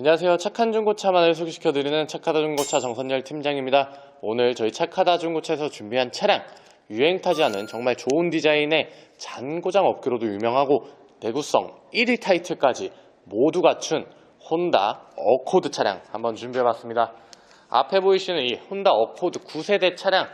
안녕하세요. 착한 중고차만을 소개시켜드리는 착하다 중고차 정선열 팀장입니다. 오늘 저희 착하다 중고차에서 준비한 차량, 유행 타지 않은 정말 좋은 디자인의 잔고장 업계로도 유명하고 내구성 1위 타이틀까지 모두 갖춘 혼다 어코드 차량 한번 준비해봤습니다. 앞에 보이시는 이 혼다 어코드 9세대 차량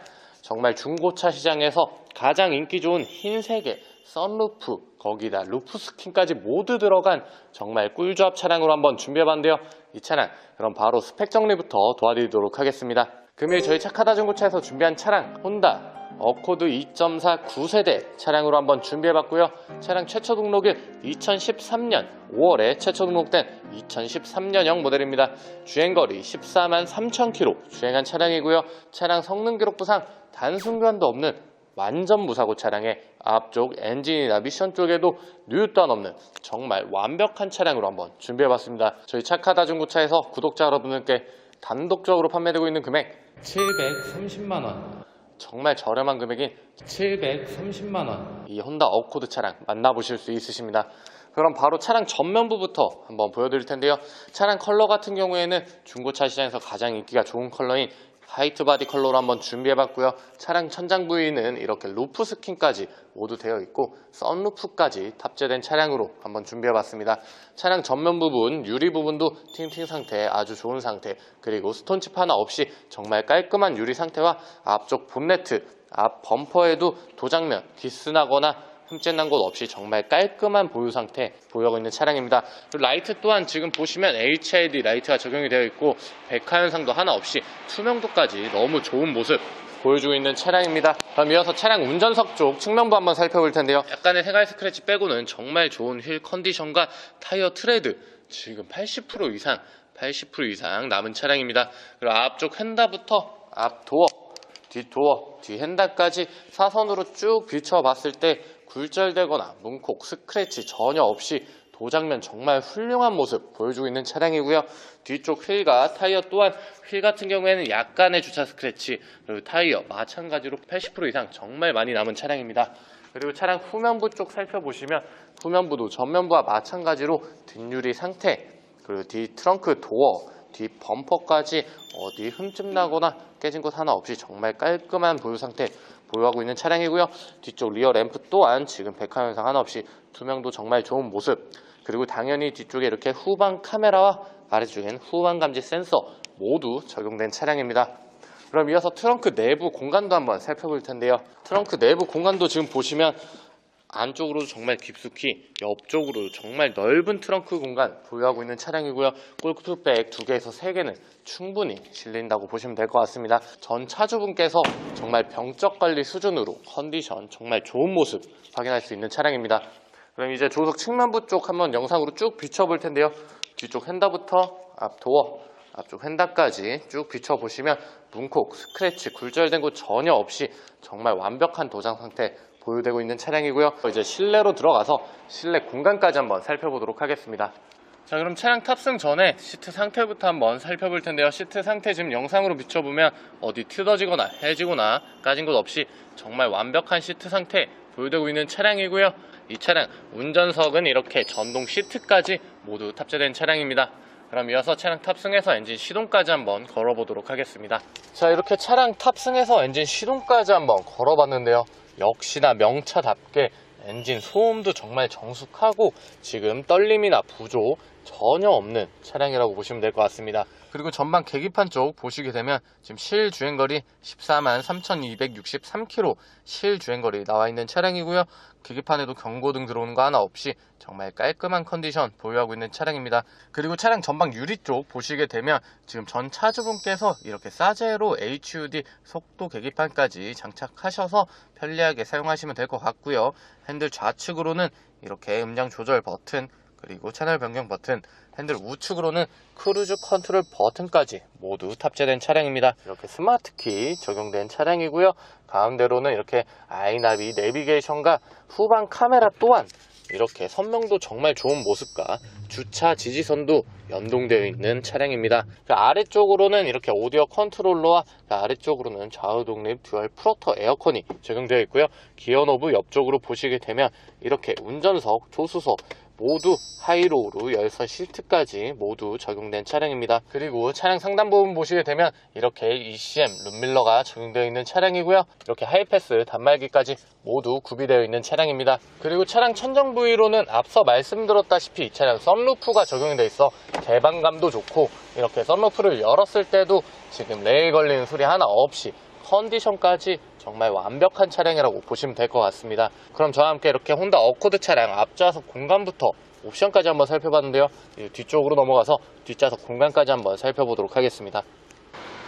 정말 중고차 시장에서 가장 인기 좋은 흰색의 썬루프 거기다 루프 스킨까지 모두 들어간 정말 꿀조합 차량으로 한번 준비해봤는데요. 이 차량 그럼 바로 스펙 정리부터 도와드리도록 하겠습니다. 금일 저희 착하다 중고차에서 준비한 차량 혼다 어코드 2.4 9세대 차량으로 한번 준비해봤고요. 차량 최초 등록일 2013년 5월에 최초 등록된 2013년형 모델입니다. 주행거리 14만 3천 킬로 주행한 차량이고요. 차량 성능 기록부상 단순교환도 없는 완전 무사고 차량의 앞쪽 엔진이나 미션 쪽에도 뉴 또한 없는 정말 완벽한 차량으로 한번 준비해봤습니다. 저희 착하다 중고차에서 구독자 여러분들께 단독적으로 판매되고 있는 금액 730만원 정말 저렴한 금액인 730만 원 이 혼다 어코드 차량 만나보실 수 있으십니다. 그럼 바로 차량 전면부부터 한번 보여드릴 텐데요. 차량 컬러 같은 경우에는 중고차 시장에서 가장 인기가 좋은 컬러인 화이트 바디 컬러로 한번 준비해봤고요. 차량 천장 부위는 이렇게 루프 스킨까지 모두 되어 있고 썬루프까지 탑재된 차량으로 한번 준비해봤습니다. 차량 전면 부분, 유리 부분도 팅팅 상태 아주 좋은 상태 그리고 스톤칩 하나 없이 정말 깔끔한 유리 상태와 앞쪽 본네트, 앞 범퍼에도 도장면, 기스나거나 흠집난 곳 없이 정말 깔끔한 보유 상태 보유하고 있는 차량입니다. 그리고 라이트 또한 지금 보시면 HID 라이트가 적용이 되어 있고 백화 현상도 하나 없이 투명도까지 너무 좋은 모습 보여주고 있는 차량입니다. 그럼 이어서 차량 운전석 쪽 측면부 한번 살펴볼 텐데요. 약간의 세갈 스크래치 빼고는 정말 좋은 휠 컨디션과 타이어 트레드 지금 80% 이상 80% 이상 남은 차량입니다. 그리고 앞쪽 휀다부터 앞 도어 뒷 도어, 뒤핸다까지 사선으로 쭉 비춰봤을 때 굴절되거나 문콕, 스크래치 전혀 없이 도장면 정말 훌륭한 모습 보여주고 있는 차량이고요. 뒤쪽 휠과 타이어 또한 휠 같은 경우에는 약간의 주차 스크래치 그리고 타이어 마찬가지로 80% 이상 정말 많이 남은 차량입니다. 그리고 차량 후면부 쪽 살펴보시면 후면부도 전면부와 마찬가지로 뒷유리 상태 그리고 뒤 트렁크 도어 뒷 범퍼까지 어디 흠집 나거나 깨진 곳 하나 없이 정말 깔끔한 보유 상태 보유하고 있는 차량이고요. 뒤쪽 리어 램프 또한 지금 백화 현상 하나 없이 투명도 정말 좋은 모습 그리고 당연히 뒤쪽에 이렇게 후방 카메라와 아래쪽엔 후방 감지 센서 모두 적용된 차량입니다. 그럼 이어서 트렁크 내부 공간도 한번 살펴볼 텐데요. 트렁크 내부 공간도 지금 보시면 안쪽으로도 정말 깊숙이 옆쪽으로 정말 넓은 트렁크 공간 보유하고 있는 차량이고요. 골프백 두 개에서 세 개는 충분히 실린다고 보시면 될 것 같습니다. 전 차주분께서 정말 병적 관리 수준으로 컨디션 정말 좋은 모습 확인할 수 있는 차량입니다. 그럼 이제 조석 측면부 쪽 한번 영상으로 쭉 비춰볼 텐데요. 뒤쪽 핸다부터 앞 도어 앞쪽 휀다까지 쭉 비춰보시면 문콕, 스크래치, 굴절된 곳 전혀 없이 정말 완벽한 도장 상태 보유되고 있는 차량이고요. 이제 실내로 들어가서 실내 공간까지 한번 살펴보도록 하겠습니다. 자 그럼 차량 탑승 전에 시트 상태부터 한번 살펴볼 텐데요. 시트 상태 지금 영상으로 비춰보면 어디 틀어지거나 해지거나 까진 곳 없이 정말 완벽한 시트 상태 보유되고 있는 차량이고요. 이 차량 운전석은 이렇게 전동 시트까지 모두 탑재된 차량입니다. 그럼 이어서 차량 탑승해서 엔진 시동까지 한번 걸어보도록 하겠습니다. 자 이렇게 차량 탑승해서 엔진 시동까지 한번 걸어봤는데요. 역시나 명차답게 엔진 소음도 정말 정숙하고 지금 떨림이나 부조 전혀 없는 차량이라고 보시면 될 것 같습니다. 그리고 전방 계기판 쪽 보시게 되면 지금 실 주행거리 14만 3,263km 실 주행거리 나와 있는 차량이고요. 계기판에도 경고등 들어오는 거 하나 없이 정말 깔끔한 컨디션 보유하고 있는 차량입니다. 그리고 차량 전방 유리 쪽 보시게 되면 지금 전 차주분께서 이렇게 사제로 HUD 속도 계기판까지 장착하셔서 편리하게 사용하시면 될 것 같고요. 핸들 좌측으로는 이렇게 음량 조절 버튼 그리고 채널 변경 버튼, 핸들 우측으로는 크루즈 컨트롤 버튼까지 모두 탑재된 차량입니다. 이렇게 스마트키 적용된 차량이고요. 가운데로는 이렇게 아이나비 내비게이션과 후방 카메라 또한 이렇게 선명도 정말 좋은 모습과 주차 지지선도 연동되어 있는 차량입니다. 그 아래쪽으로는 이렇게 오디오 컨트롤러와 그 아래쪽으로는 좌우 독립 듀얼 프로터 에어컨이 적용되어 있고요. 기어 노브 옆쪽으로 보시게 되면 이렇게 운전석, 조수석 모두 하이로우로 열선 시트까지 모두 적용된 차량입니다. 그리고 차량 상단 부분 보시게 되면 이렇게 ECM 룸밀러가 적용되어 있는 차량이고요. 이렇게 하이패스 단말기까지 모두 구비되어 있는 차량입니다. 그리고 차량 천정 부위로는 앞서 말씀드렸다시피 이 차량 썬루프가 적용되어 있어 개방감도 좋고 이렇게 썬루프를 열었을 때도 지금 레일 걸리는 소리 하나 없이 컨디션까지 정말 완벽한 차량이라고 보시면 될 것 같습니다. 그럼 저와 함께 이렇게 혼다 어코드 차량 앞좌석 공간부터 옵션까지 한번 살펴봤는데요. 이 뒤쪽으로 넘어가서 뒷좌석 공간까지 한번 살펴보도록 하겠습니다.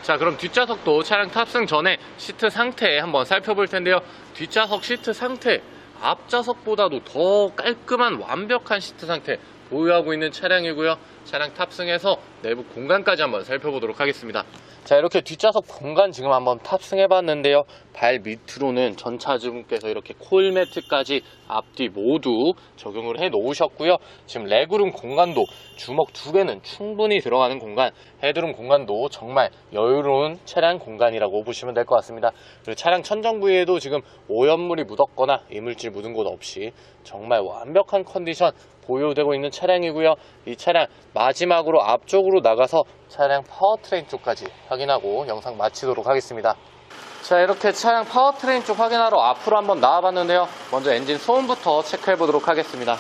자 그럼 뒷좌석도 차량 탑승 전에 시트 상태 한번 살펴볼 텐데요. 뒷좌석 시트 상태 앞좌석보다도 더 깔끔한 완벽한 시트 상태 보유하고 있는 차량이고요. 차량 탑승해서 내부 공간까지 한번 살펴보도록 하겠습니다. 자 이렇게 뒷좌석 공간 지금 한번 탑승해 봤는데요 발 밑으로는 전차주분께서 이렇게 코일 매트까지 앞뒤 모두 적용을 해 놓으셨고요. 지금 레그룸 공간도 주먹 두 개는 충분히 들어가는 공간 헤드룸 공간도 정말 여유로운 차량 공간이라고 보시면 될 것 같습니다. 그리고 차량 천정 부위에도 지금 오염물이 묻었거나 이물질 묻은 곳 없이 정말 완벽한 컨디션 보유되고 있는 차량이고요. 이 차량 마지막으로 앞쪽으로 나가서 차량 파워트레인 쪽까지 확인하고 영상 마치도록 하겠습니다. 자 이렇게 차량 파워트레인 쪽 확인하러 앞으로 한번 나와봤는데요. 먼저 엔진 소음부터 체크해 보도록 하겠습니다.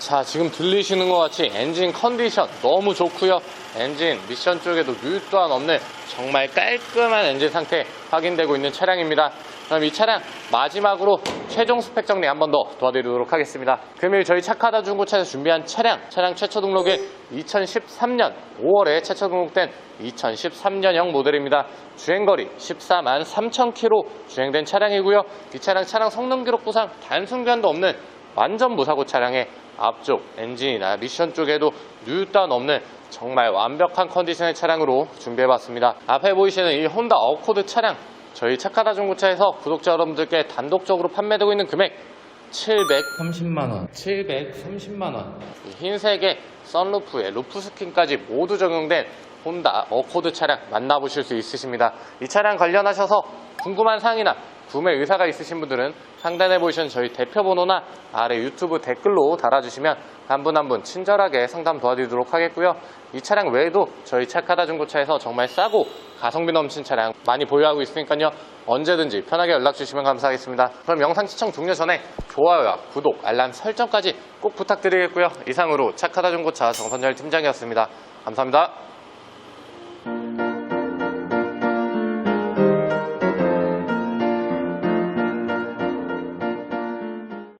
자 지금 들리시는 것 같이 엔진 컨디션 너무 좋고요 엔진 미션 쪽에도 누유 또한 없는 정말 깔끔한 엔진 상태 확인되고 있는 차량입니다 그럼 이 차량 마지막으로 최종 스펙 정리 한 번 더 도와드리도록 하겠습니다. 금일 저희 차카다 중고차에서 준비한 차량 차량 최초 등록일 2013년 5월에 최초 등록된 2013년형 모델입니다. 주행거리 14만 3천 킬로 주행된 차량이고요. 이 차량 차량 성능 기록부상 단순 교환도 없는 완전 무사고 차량의 앞쪽 엔진이나 미션 쪽에도 따윈 없는 정말 완벽한 컨디션의 차량으로 준비해봤습니다. 앞에 보이시는 이 혼다 어코드 차량 저희 착하다 중고차에서 구독자 여러분들께 단독적으로 판매되고 있는 금액 730만원 730만원 흰색의 썬루프에 루프 스킨까지 모두 적용된 혼다 어코드 차량 만나보실 수 있으십니다. 이 차량 관련하셔서 궁금한 사항이나 구매 의사가 있으신 분들은 상단에 보이시는 저희 대표 번호나 아래 유튜브 댓글로 달아주시면 한분 한 분 친절하게 상담 도와드리도록 하겠고요. 이 차량 외에도 저희 착하다 중고차에서 정말 싸고 가성비 넘친 차량 많이 보유하고 있으니까요. 언제든지 편하게 연락 주시면 감사하겠습니다. 그럼 영상 시청 종료 전에 좋아요와 구독, 알람 설정까지 꼭 부탁드리겠고요. 이상으로 착하다 중고차 정선열 팀장이었습니다. 감사합니다.